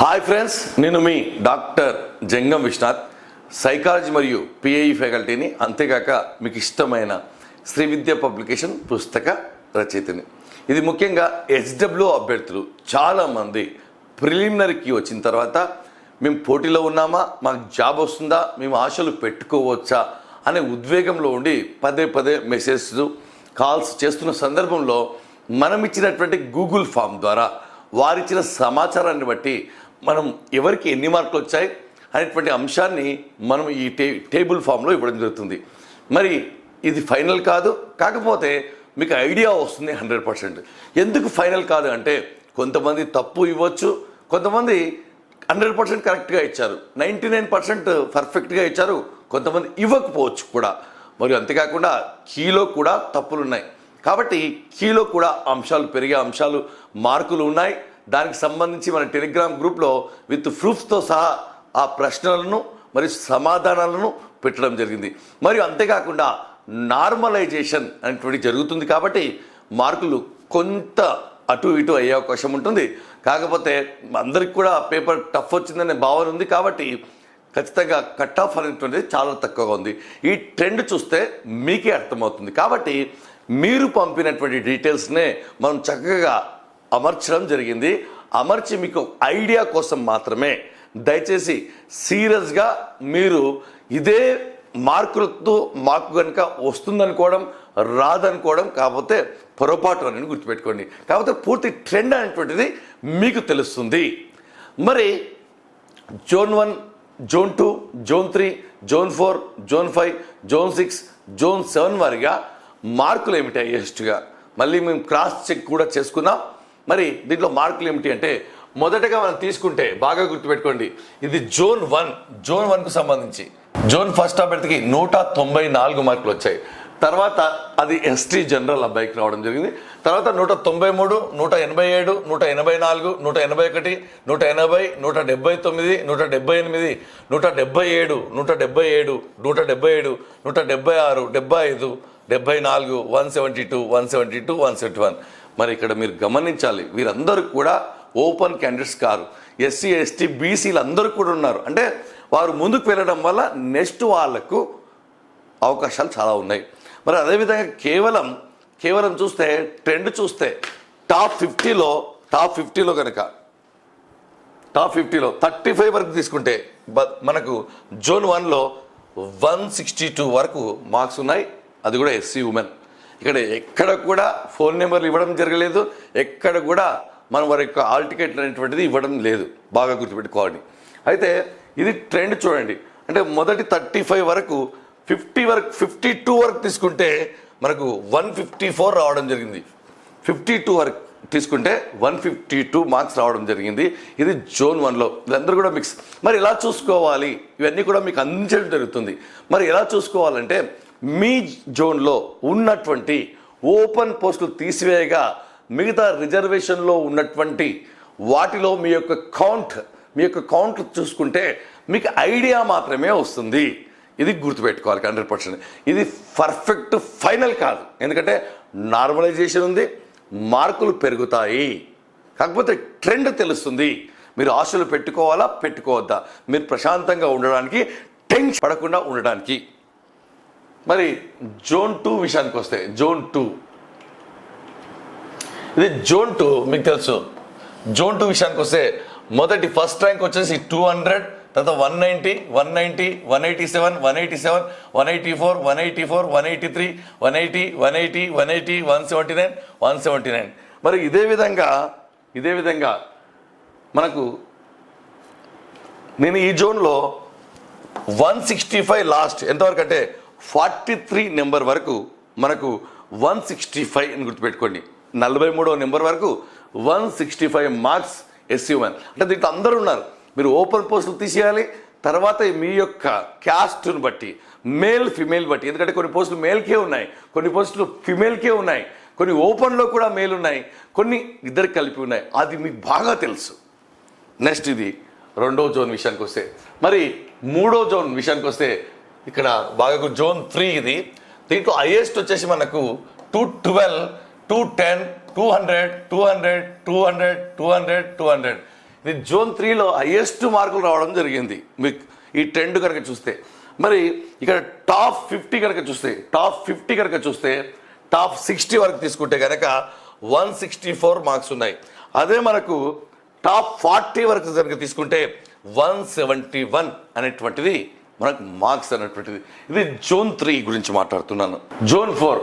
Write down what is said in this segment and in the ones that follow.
Hi friends నేను మీ doctor Jangam Viswanath. Psychology మరియు పిఐఈ ఫ్యాకల్టీని అంతేకాక మీకు ఇష్టమైన శ్రీ విద్య పబ్లికేషన్ పుస్తక రచయితని. ఇది ముఖ్యంగా హెచ్డబ్ల్యూ అభ్యర్థులు చాలామంది ప్రిలిమినరీకి వచ్చిన తర్వాత మేము పోటీలో ఉన్నామా మాకు జాబ్ వస్తుందా మేము ఆశలు పెట్టుకోవచ్చా అనే ఉద్వేగంలో ఉండి పదే పదే మెసేజ్ కాల్స్ చేస్తున్న సందర్భంలో మనం ఇచ్చినటువంటి గూగుల్ ఫామ్ ద్వారా వారిచ్చిన సమాచారాన్ని బట్టి మనం ఎవరికి ఎన్ని మార్కులు వచ్చాయి అనేటువంటి అంశాన్ని మనం ఈ టే టేబుల్ ఫామ్లో ఇవ్వడం జరుగుతుంది. మరి ఇది ఫైనల్ కాదు కాకపోతే మీకు ఐడియా వస్తుంది హండ్రెడ్ పర్సెంట్. ఎందుకు ఫైనల్ కాదు అంటే కొంతమంది తప్పు ఇవ్వచ్చు కొంతమంది హండ్రెడ్ పర్సెంట్ కరెక్ట్గా ఇచ్చారు నైంటీ నైన్ పర్సెంట్ పర్ఫెక్ట్గా ఇచ్చారు కొంతమంది ఇవ్వకపోవచ్చు కూడా. మరియు అంతేకాకుండా కీలో కూడా తప్పులు ఉన్నాయి కాబట్టి కీలో కూడా అంశాలు పెరిగే అంశాలు మార్కులు ఉన్నాయి. దానికి సంబంధించి మన టెలిగ్రామ్ గ్రూప్లో విత్ ప్రూఫ్స్తో సహా ఆ ప్రశ్నలను మరియు సమాధానాలను పెట్టడం జరిగింది. మరియు అంతేకాకుండా నార్మలైజేషన్ అనేటువంటి జరుగుతుంది కాబట్టి మార్కులు కొంత అటు ఇటు అయ్యే అవకాశం ఉంటుంది. కాకపోతే అందరికి కూడా పేపర్ టఫ్ వచ్చిందనే భావన ఉంది కాబట్టి ఖచ్చితంగా కట్ ఆఫ్ అనేటువంటిది చాలా తక్కువగా ఉంది. ఈ ట్రెండ్ చూస్తే మీకే అర్థమవుతుంది. కాబట్టి మీరు పంపినటువంటి డీటెయిల్స్నే మనం చక్కగా అమర్చడం జరిగింది. అమర్చి మీకు ఐడియా కోసం మాత్రమే దయచేసి సీరియస్గా మీరు ఇదే మార్కులతో మార్కు కనుక వస్తుందనుకోవడం రాదనుకోవడం కాకపోతే పొరపాటు అని గుర్తుపెట్టుకోండి. కాకపోతే పూర్తి ట్రెండ్ అనేటువంటిది మీకు తెలుస్తుంది. మరి zone one zone two zone three zone four zone five zone six zone seven వారిగా మార్కులు ఏమిటాయి హైయెస్ట్గా మళ్ళీ మేము క్రాస్ చెక్ కూడా చేసుకుందాం. మరి దీంట్లో మార్కులు ఏమిటి అంటే మొదటగా మనం తీసుకుంటే బాగా గుర్తుపెట్టుకోండి ఇది జోన్ వన్ జోన్ వన్కు సంబంధించి. జోన్ ఫస్ట్ అభ్యర్థికి నూట తొంభై నాలుగు మార్కులు వచ్చాయి. తర్వాత అది ఎస్టీ జనరల్ అబ్బాయికి రావడం జరిగింది. తర్వాత నూట తొంభై మూడు నూట ఎనభై ఏడు నూట ఎనభై నాలుగు నూట ఎనభై ఒకటి నూట ఎనభై నూట డెబ్బై తొమ్మిది నూట డెబ్బై ఎనిమిది నూట డెబ్బై ఏడు నూట డెబ్బై ఏడు నూట డెబ్బై ఏడు నూట డెబ్బై ఆరు డెబ్బై ఐదు డెబ్బై నాలుగు one seventy two one seventy two one seventy one. మరి ఇక్కడ మీరు గమనించాలి. వీరందరూ కూడా ఓపెన్ క్యాండిడేట్స్ కారు. ఎస్సీ ఎస్టీ బీసీలు అందరూ కూడా ఉన్నారు. అంటే వారు ముందుకు వెళ్ళడం వల్ల నెక్స్ట్ వాళ్ళకు అవకాశాలు చాలా ఉన్నాయి. మరి అదేవిధంగా కేవలం కేవలం చూస్తే ట్రెండ్ చూస్తే టాప్ ఫిఫ్టీలో టాప్ ఫిఫ్టీలో కనుక టాప్ ఫిఫ్టీలో థర్టీ ఫైవ్ వరకు తీసుకుంటే మనకు జోన్ వన్లో వన్ సిక్స్టీ టూ వరకు మార్క్స్ ఉన్నాయి. అది కూడా ఎస్సీ ఉమెన్. ఇక్కడ ఎక్కడ కూడా ఫోన్ నెంబర్లు ఇవ్వడం జరగలేదు. ఎక్కడ కూడా మనం వారి యొక్క ఆల్ టికెట్లు అనేటువంటిది ఇవ్వడం లేదు. బాగా గుర్తుపెట్టుకోవాలి. అయితే ఇది ట్రెండ్ చూడండి. అంటే మొదటి థర్టీ ఫైవ్ వరకు ఫిఫ్టీ వరకు ఫిఫ్టీ టూ వరకు తీసుకుంటే మనకు వన్ ఫిఫ్టీ ఫోర్ రావడం జరిగింది. ఫిఫ్టీ టూ వరకు తీసుకుంటే వన్ ఫిఫ్టీ టూ మార్క్స్ రావడం జరిగింది. ఇది జోన్ వన్లో. వీళ్ళందరూ కూడా మిక్స్ మరి ఎలా చూసుకోవాలి? ఇవన్నీ కూడా మీకు అందించడం జరుగుతుంది. మరి ఎలా చూసుకోవాలంటే మీ జోన్లో ఉన్నటువంటి ఓపెన్ పోస్టులు తీసివేయగా మిగతా రిజర్వేషన్లో ఉన్నటువంటి వాటిలో మీ యొక్క కౌంట్ మీ యొక్క కౌంట్ చూసుకుంటే మీకు ఐడియా మాత్రమే వస్తుంది. ఇది గుర్తుపెట్టుకోవాలి హండ్రెడ్ పర్సెంట్. ఇది పర్ఫెక్ట్ ఫైనల్ కాదు. ఎందుకంటే నార్మలైజేషన్ ఉంది మార్కులు పెరుగుతాయి. కాకపోతే ట్రెండ్ తెలుస్తుంది. మీరు ఆశలు పెట్టుకోవాలా పెట్టుకోవద్దా? మీరు ప్రశాంతంగా ఉండడానికి టెన్షన్ పడకుండా ఉండడానికి. మరి జోన్ టూ విషయానికి వస్తే జోన్ టూ. ఇది జోన్ టూ మీకు తెలుసు. జోన్ టూ విషయానికి వస్తే మొదటి ఫస్ట్ ర్యాంక్ వచ్చేసి టూ హండ్రెడ్ తర్వాత one ninety one ninety one eighty seven one eighty seven one eighty four one eighty four one eighty three one eighty one eighty one eighty one seventy nine one seventy nine. మరి ఇదే విధంగా ఇదే విధంగా మనకు నేను ఈ జోన్లో one sixty five last ఎంతవరకు అంటే ఫార్టీ త్రీ నెంబర్ వరకు మనకు వన్ సిక్స్టీ ఫైవ్ అని గుర్తుపెట్టుకోండి. నలభై మూడో నెంబర్ వరకు one sixty five marks SC one. అంటే దీంట్లో అందరూ ఉన్నారు. మీరు ఓపెన్ పోస్టులు తీసేయాలి. తర్వాత మీ యొక్క క్యాస్ట్ను బట్టి మేల్ ఫిమేల్ బట్టి. ఎందుకంటే కొన్ని పోస్టులు మేల్కే ఉన్నాయి. కొన్ని పోస్టులు ఫిమేల్కే ఉన్నాయి. కొన్ని ఓపెన్లో కూడా మేల్ ఉన్నాయి. కొన్ని ఇద్దరు కలిపి ఉన్నాయి. అది మీకు బాగా తెలుసు. నెక్స్ట్ ఇది రెండో జోన్ విషయానికి వస్తే మరి మూడో జోన్ విషయానికి వస్తే ఇక్కడ బాగా జోన్ త్రీ ఇది. దీంట్లో హైయెస్ట్ వచ్చేసి మనకు two twelve two ten two hundred two hundred two hundred two hundred two hundred ఇది జోన్ త్రీలో హైయెస్ట్ మార్కులు రావడం జరిగింది. మీకు ఈ ట్రెండ్ కనుక చూస్తే. మరి ఇక్కడ టాప్ ఫిఫ్టీ కనుక చూస్తే టాప్ ఫిఫ్టీ కనుక చూస్తే టాప్ సిక్స్టీ వరకు తీసుకుంటే కనుక వన్ సిక్స్టీ ఫోర్ మార్క్స్ ఉన్నాయి. అదే మనకు టాప్ ఫార్టీ వరకు కనుక తీసుకుంటే వన్ సెవెంటీ వన్ అనేటువంటిది మనకు మార్క్స్ అనేటువంటిది. ఇది జోన్ త్రీ గురించి మాట్లాడుతున్నాను. Zone four.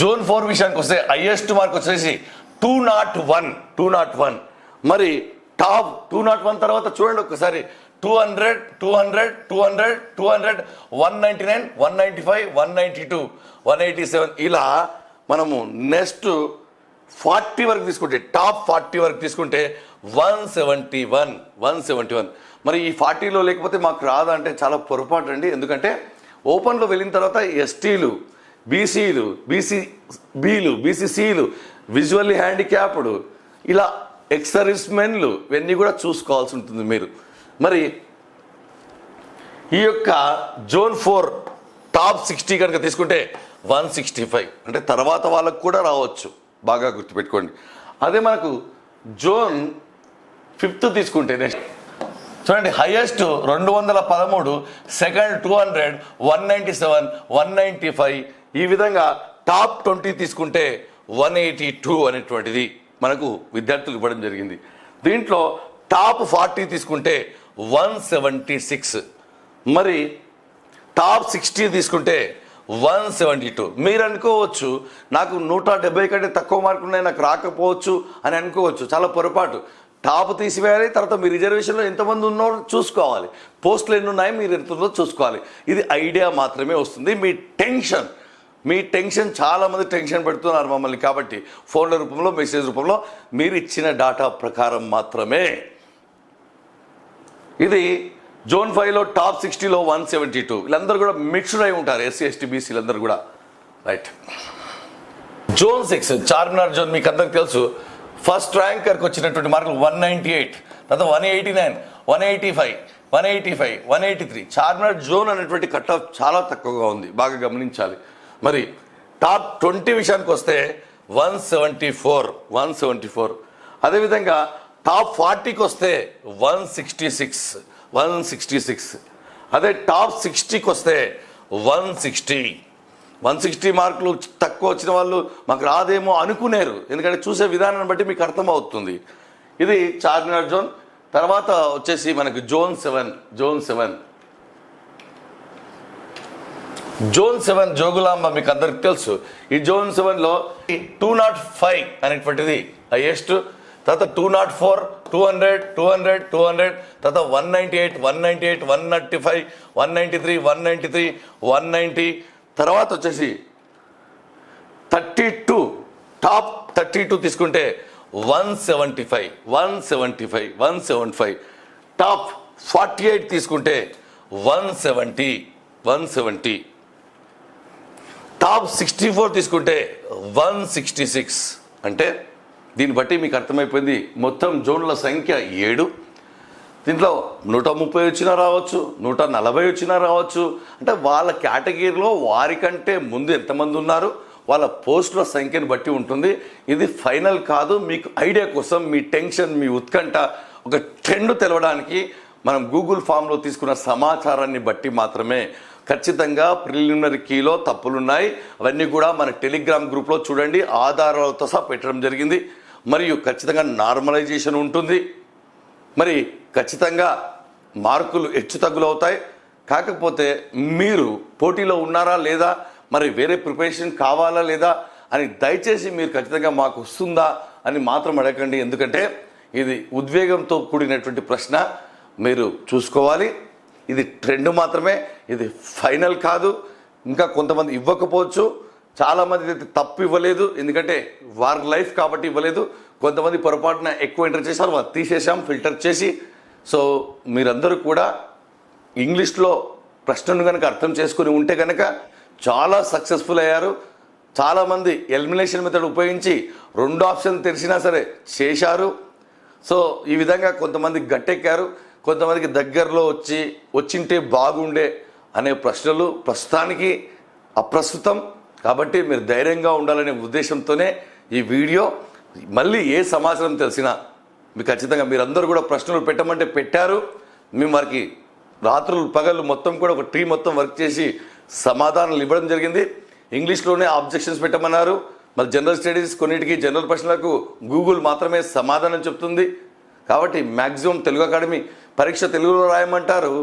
జోన్ ఫోర్ విషయానికి వస్తే హైయెస్ట్ మార్క్ వచ్చేసి two nought one two nought one మరి టాప్ టూ నాట్ వన్ తర్వాత చూడండి ఒకసారి. Two hundred two hundred two hundred two hundred one ninety nine one ninety five one ninety two one eighty seven ఇలా మనము next forty వరకు తీసుకుంటే top forty వరకు తీసుకుంటే one seventy one one seventy one. మరి ఈ ఫార్టీలో లేకపోతే మాకు రాదా అంటే చాలా పొరపాటు అండి. ఎందుకంటే ఓపెన్లో వెళ్ళిన తర్వాత ఎస్టీలు బీసీలు బీసీ బీలు బీసీసీలు విజువల్లీ హ్యాండిక్యాప్డ్ ఇలా ఎక్సర్విస్ మెన్లు ఇవన్నీ కూడా చూసుకోవాల్సి ఉంటుంది మీరు. మరి ఈ యొక్క జోన్ ఫోర్ టాప్ సిక్స్టీ కనుక తీసుకుంటే వన్ సిక్స్టీ ఫైవ్. అంటే తర్వాత వాళ్ళకు కూడా రావచ్చు. బాగా గుర్తుపెట్టుకోండి. అదే మనకు జోన్ ఫిఫ్త్ తీసుకుంటే చూడండి హైయెస్ట్ రెండు వందల పదమూడు second two hundred one ninety seven one ninety five ఈ విధంగా టాప్ ట్వంటీ తీసుకుంటే వన్ ఎయిటీ టూ అనేటువంటిది మనకు విద్యార్థులు ఇవ్వడం జరిగింది. దీంట్లో టాప్ ఫార్టీ తీసుకుంటే వన్ సెవెంటీ సిక్స్ మరి టాప్ సిక్స్టీ తీసుకుంటే వన్ సెవెంటీ టూ. మీరు అనుకోవచ్చు నాకు నూట డెబ్బై కంటే తక్కువ మార్కులు ఉన్నాయి నాకు రాకపోవచ్చు అని అనుకోవచ్చు. చాలా పొరపాటు. టాప్ తీసివేయాలి తర్వాత మీ రిజర్వేషన్లో ఎంతమంది ఉన్నారో చూసుకోవాలి. పోస్టులు ఎన్ని ఉన్నాయి మీరు ఎంత ఉందో చూసుకోవాలి. ఇది ఐడియా మాత్రమే వస్తుంది. మీ టెన్షన్. మీ టెన్షన్ చాలామంది టెన్షన్ పెడుతున్నారు మమ్మల్ని కాబట్టి ఫోన్ల రూపంలో మెసేజ్ రూపంలో మీరు ఇచ్చిన డాటా ప్రకారం మాత్రమే. ఇది జోన్ ఫైవ్లో టాప్ సిక్స్టీలో వన్ సెవెంటీ టూ. వీళ్ళందరూ కూడా మిక్స్డ్ అయి ఉంటారు ఎస్సీ ఎస్టీ బీసీలందరూ కూడా. Right zone six Charminar zone మీకు అందరికి తెలుసు. ఫస్ట్ ర్యాంకర్కి వచ్చినటువంటి మార్కులు వన్ నైంటీ ఎయిట్ తర్వాత one eighty nine one eighty five one eighty five one eighty three Charminar zone అనేటువంటి కట్ ఆఫ్ చాలా తక్కువగా ఉంది బాగా గమనించాలి. మరి టాప్ ట్వంటీ విషయానికి వస్తే one seventy four one seventy four అదేవిధంగా టాప్ ఫార్టీకి వస్తే one sixty six one sixty six. అదే టాప్ సిక్స్టీకి వస్తే వన్ సిక్స్టీ. వన్ సిక్స్టీ మార్కులు తక్కువ వచ్చిన వాళ్ళు మాకు రాదేమో అనుకునేరు. ఎందుకంటే చూసే విధానాన్ని బట్టి మీకు అర్థమవుతుంది. ఇది చార్మినార్ జోన్. తర్వాత వచ్చేసి మనకి zone seven zone seven. Zone seven Jogulamba మీకు అందరికి తెలుసు. ఈ జోన్ సెవెన్లో టూ నాట్ ఫైవ్ అనేటువంటిది హైయెస్ట్ తర్వాత two nought four two hundred two hundred two hundred తర్వాత one ninety eight one ninety eight one ninety five one ninety three one ninety three one ninety తర్వాత వచ్చేసి thirty two top thirty two తీసుకుంటే one seventy five one seventy five one seventy five top forty eight తీసుకుంటే one seventy one seventy top sixty four తీసుకుంటే one sixty six అంటే దీన్ని బట్టి మీకు అర్థమైపోయింది. మొత్తం జోన్ల సంఖ్య ఏడు. దీంట్లో నూట ముప్పై వచ్చినా రావచ్చు నూట నలభై వచ్చినా రావచ్చు. అంటే వాళ్ళ కేటగిరీలో వారికంటే ముందు ఎంతమంది ఉన్నారు వాళ్ళ పోస్టుల సంఖ్యను బట్టి ఉంటుంది. ఇది ఫైనల్ కాదు మీకు ఐడియా కోసం మీ టెన్షన్ మీ ఉత్కంఠ ఒక ట్రెండ్ తెలవడానికి మనం గూగుల్ ఫామ్లో తీసుకున్న సమాచారాన్ని బట్టి మాత్రమే. ఖచ్చితంగా ప్రిలిమినరీ కీలో తప్పులున్నాయి. అవన్నీ కూడా మన టెలిగ్రామ్ గ్రూప్లో చూడండి. ఆధారాలతో సహా పెట్టడం జరిగింది. మరియు ఖచ్చితంగా నార్మలైజేషన్ ఉంటుంది. మరి ఖచ్చితంగా మార్కులు హెచ్చు తగ్గులు అవుతాయి. కాకపోతే మీరు పోటీలో ఉన్నారా లేదా మరి వేరే ప్రిపరేషన్ కావాలా లేదా అని దయచేసి మీరు ఖచ్చితంగా మాకు వస్తుందా అని మాత్రం అడగండి. ఎందుకంటే ఇది ఉద్వేగంతో కూడినటువంటి ప్రశ్న. మీరు చూసుకోవాలి. ఇది ట్రెండ్ మాత్రమే. ఇది ఫైనల్ కాదు. ఇంకా కొంతమంది ఇవ్వకపోవచ్చు. చాలామంది అయితే తప్పు ఇవ్వలేదు ఎందుకంటే వారి లైఫ్ కాబట్టి ఇవ్వలేదు. కొంతమంది పొరపాటున ఎక్కువ ఎంటర్ చేశారు వాళ్ళు తీసేసాం ఫిల్టర్ చేసి. సో మీరందరూ కూడా ఇంగ్లీష్లో ప్రశ్నను కనుక అర్థం చేసుకుని ఉంటే కనుక చాలా సక్సెస్ఫుల్ అయ్యారు. చాలామంది ఎలిమినేషన్ మెథడ్ ఉపయోగించి రెండు ఆప్షన్ తెలిసినా సరే చేశారు. సో ఈ విధంగా కొంతమంది గట్టెక్కారు. కొంతమందికి దగ్గరలో వచ్చి వచ్చింటే బాగుండే అనే ప్రశ్నలు ప్రస్తుతానికి అప్రస్తుతం. కాబట్టి మీరు ధైర్యంగా ఉండాలనే ఉద్దేశంతోనే ఈ వీడియో. మళ్ళీ ఏ సమాచారం తెలిసినా మీకు ఖచ్చితంగా మీరందరూ కూడా ప్రశ్నలు పెట్టమంటే పెట్టారు. మేము వారికి రాత్రులు పగలు మొత్తం కూడా ఒక టీం మొత్తం వర్క్ చేసి సమాధానాలు ఇవ్వడం జరిగింది. ఇంగ్లీష్లోనే ఆబ్జెక్షన్స్ పెట్టమన్నారు. మరి జనరల్ స్టడీస్ కొన్నిటికి జనరల్ ప్రశ్నలకు గూగుల్ మాత్రమే సమాధానం చెప్తుంది. కాబట్టి మ్యాక్సిమం తెలుగు అకాడమీ పరీక్ష తెలుగులో రాయమంటారు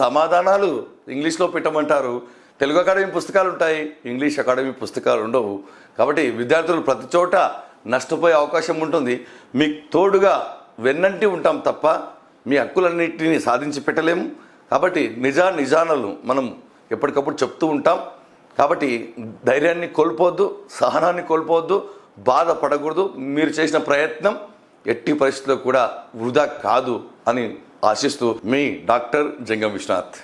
సమాధానాలు ఇంగ్లీష్లో పెట్టమంటారు. తెలుగు అకాడమీ పుస్తకాలు ఉంటాయి ఇంగ్లీష్ అకాడమీ పుస్తకాలు ఉండవు. కాబట్టి విద్యార్థులు ప్రతి చోట నష్టపోయే అవకాశం ఉంటుంది. మీకు తోడుగా వెన్నంటి ఉంటాం తప్ప మీ హక్కులన్నింటినీ సాధించి పెట్టలేము. కాబట్టి నిజా నిజానలు మనం ఎప్పటికప్పుడు చెప్తూ ఉంటాం. కాబట్టి ధైర్యాన్ని కోల్పోవద్దు సహనాన్ని కోల్పోవద్దు బాధపడకూడదు మీరు చేసిన ప్రయత్నం ఎట్టి పరిస్థితుల్లో కూడా వృధా కాదు అని ఆశిస్తూ మీ డాక్టర్ జంగం విశ్వనాథ్.